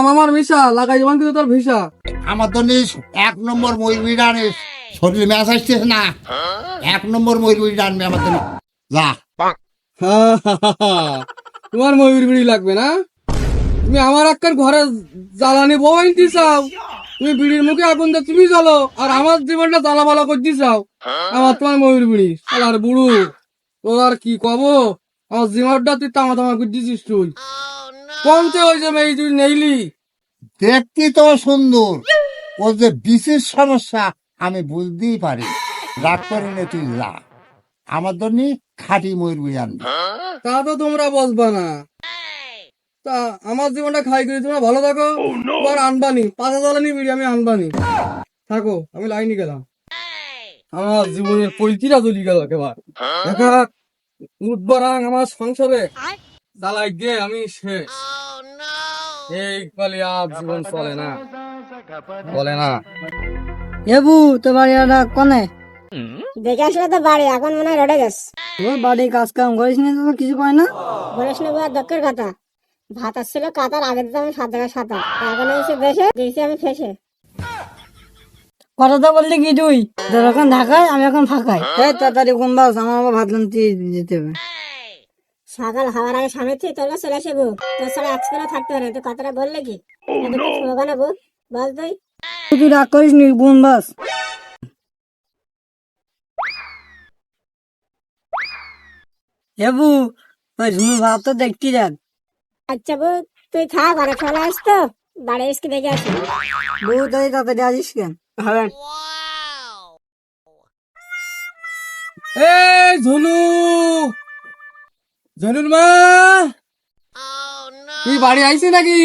নাম আমার মিশা লাগাই যেমন কিন্তু তোর ভিসা। আমার তো নিস এক নম্বর ময়ূরবিড় আনিস শরীর ম্যাচ আসছিস না। এক নম্বর ময়ূরবিড় আনবি আমার জন্য। যা। তোমার ময়ূর বিড়ি লাগবে না? তুমি আমার আক্কার ঘরে জ্বালানি বইতে চাও। তুমি বিড়ির মুখে আগুন দিয়ে তুমি জ্বালো আর আমার জীবনটা জ্বালা বালা করতে চাও। আমার তোমার ময়ূর বিড়ি আর বুড়ু। তোর আর কি কব? আমার জীবনটা তুই তামা তামা করে দিছিস তুই। কমতে ওই যে মেয়ে তুই নেইলি। দেখতে তো সুন্দর। ওর যে বিশেষ সমস্যা আমি বুঝতেই পারি। রাগ করে নে তুই যা আমার জন্য খাঁটি ময়ূরবিড় আনবি। তা তো তোমরা বসবা না। তা আমার জীবনটা খাই করে তোমরা ভালো থাকো। তোমার আনবানি পাঁচা জ্বালানি বিড়ি আমি আনবানি। থাকো আমি লাইনে গেলাম। আমার জীবনের পৈতিরা চলি গেল একেবার। দেখা উঠবরাং আমার সংসারে। জ্বালাই দিয়ে আমি শেষ। এই কালি আর জীবন চলে না। বলে না। এবু তোমার এটা কনে? দেখে আসলে তো বাড়ি এখন মনে হয় রোডে গেছ তোর বাড়ি কাজ কাম করিস নি তো কিছু কয় না? বলিস না বুয়া দক্ষের কথা। ভাত আসছিল কাতার আগে দিতে আমি সাত জায়গায় সাঁতার। এখন এসে দেশে দিয়েছি আমি ফেসে। কথাটা বললি কি তুই? তোর এখন ঢাকায় আমি এখন ফাঁকাই এই তাড়াতাড়ি কোন বাস আমার আবার ভাত যেতে হবে। সকাল হওয়ার আগে স্বামী থেকে তোর কাছে চলে আসে বউ। তোর ছাড়া এক সেকেন্ডও থাকতে পারে তুই কথাটা বললে কি? ওখানে বউ? বল তুই। তুই রাগ করিস নি কোন বাস। এবু ওই ঝুনু ভাত তো দেখতে যাক। আচ্ছা বউ তুই থাক অনেক সময় আস তো। বাড়ি এসে দেখে আসি। বউ তাই তাড়াতাড়ি আসিস কেন? হবে এই ঝনু ঝনুর মা! তুই বাড়ি আইসি নাকি?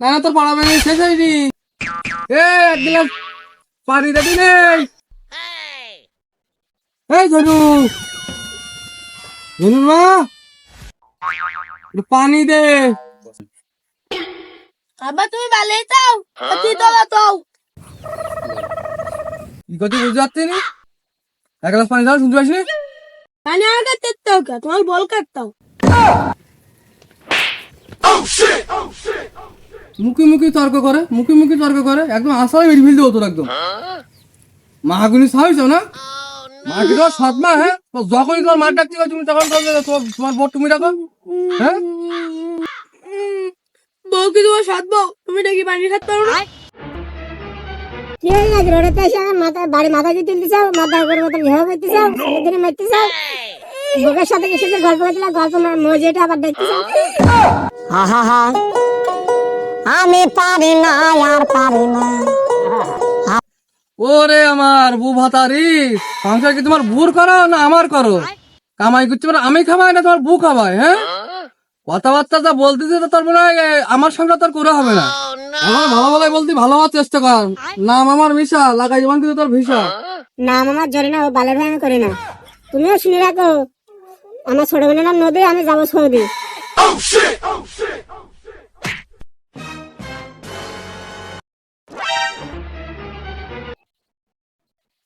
না না তোর পাড়া বেড়ে শেষ হয়নি। এ এক গ্লাস পানি দেবি নেই। এই ঝনু ঝনুর মা! পানি দে। আবার তুমি ভালোই চাও তুই তো তো কি কথা বুঝতে পারছি নি? এক গ্লাস পানি দাও শুনতে পাচ্ছি পানি আগে তেত্তাও কে? তোমার বল কাটতাও মুখে মুখে তর্ক করে মুখে মুখে তর্ক করে একদম আসায় মেরে ফেলতে হতো একদম। মাগুনি সাহস না? মাকে তো সৎ মা হ্যাঁ? যখনই তোমার মার ডাকতে তুমি তখন তোমার বর তুমি ডাকো হ্যাঁ? বউ কি তোমার সাত বউ? তুমি নাকি পানি খাতে পারো না? কি হয়ে গেছে রোডেতে এসে মাথা বাড়ি মাথা দিয়ে তুলতে চাও? মাথা করে মতো ঘেউ করতে চাও? ছেলে মারতে চাও? বুকের সাথে কিছু গল্প করতে গল্প মজেটা আবার দেখতে আমি পারি না আর পারি না। ওরে আমার বউ ভাতারি সংসার কি তোমার বুর করো না আমার করো? কামাই করতে পারো আমি খামাই না তোমার বউ খামাই হ্যাঁ? কথাবার্তা যা বলতেছে তো তার মনে হয় আমার সংসার তোর করে হবে না? আমার ভালো ভালো বলতে ভালো হওয়ার চেষ্টা কর। নাম আমার মিশা লাগাই যেমন কিন্তু তোর ভিসা। নাম আমার জরি না ও বালের ভাই আমি করি না। তুমিও শুনে রাখো আমার ছোট বোনের নাম নদী আমি যাব Saudi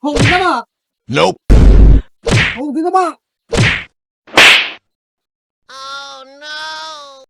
Hold it up. Nope. হোক দিদা